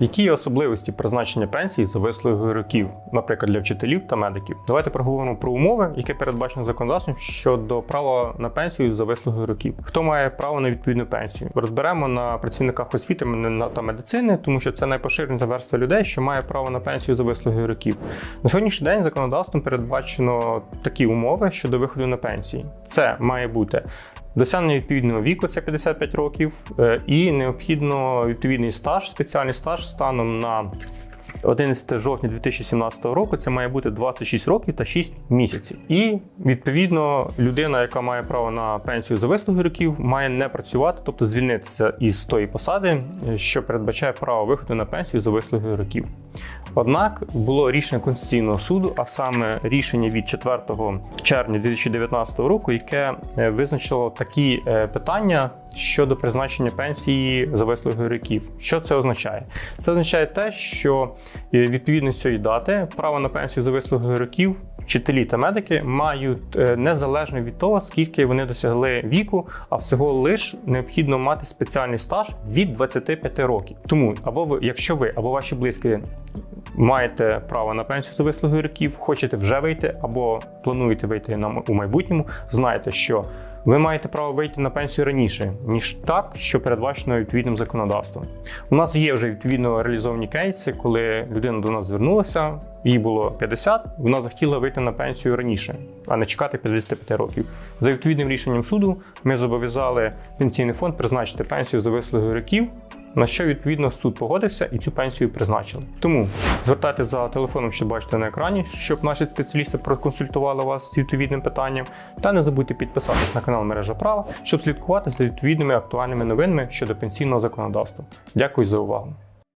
Які є особливості призначення пенсії за вислугою років, наприклад, для вчителів та медиків? Давайте проговоримо про умови, які передбачено законодавством щодо права на пенсію за вислугою років. Хто має право на відповідну пенсію? Розберемо на працівниках освіти та медицини, тому що це найпоширеніша верства людей, що має право на пенсію за вислугою років. На сьогоднішній день законодавством передбачено такі умови щодо виходу на пенсії. Це має бути досягнення відповідного віку, це 55 років, е, і необхідно відповідний стаж, спеціальний стаж станом на 11 жовтня 2017 року це має бути 26 років та 6 місяців. І відповідно людина, яка має право на пенсію за вислуги років, має не працювати, тобто звільнитися із тої посади, що передбачає право виходу на пенсію за вислуги років. Однак було рішення Конституційного суду, а саме рішення від 4 червня 2019 року, яке е, визначило такі е, питання щодо призначення пенсії за вислуги років. Що це означає? Це означає те, що е, відповідно цієї дати право на пенсію за вислуги років. Вчителі та медики мають незалежно від того, скільки вони досягли віку, а всього лиш необхідно мати спеціальний стаж від 25 років. Тому або ви, якщо ви або ваші близькі маєте право на пенсію за вислуги років, хочете вже вийти або плануєте вийти на у майбутньому, знаєте, що ви маєте право вийти на пенсію раніше, ніж так, що передбачено відповідним законодавством. У нас є вже відповідно реалізовані кейси, коли людина до нас звернулася, їй було 50, вона захотіла вийти на пенсію раніше, а не чекати 55 років. За відповідним рішенням суду ми зобов'язали пенсійний фонд призначити пенсію за вислуги років. На що відповідно суд погодився і цю пенсію призначили. Тому звертайтеся за телефоном, що бачите на екрані, щоб наші спеціалісти проконсультували вас з відповідним питанням. Та не забудьте підписатись на канал Мережа Права, щоб слідкувати за відповідними актуальними новинами щодо пенсійного законодавства. Дякую за увагу.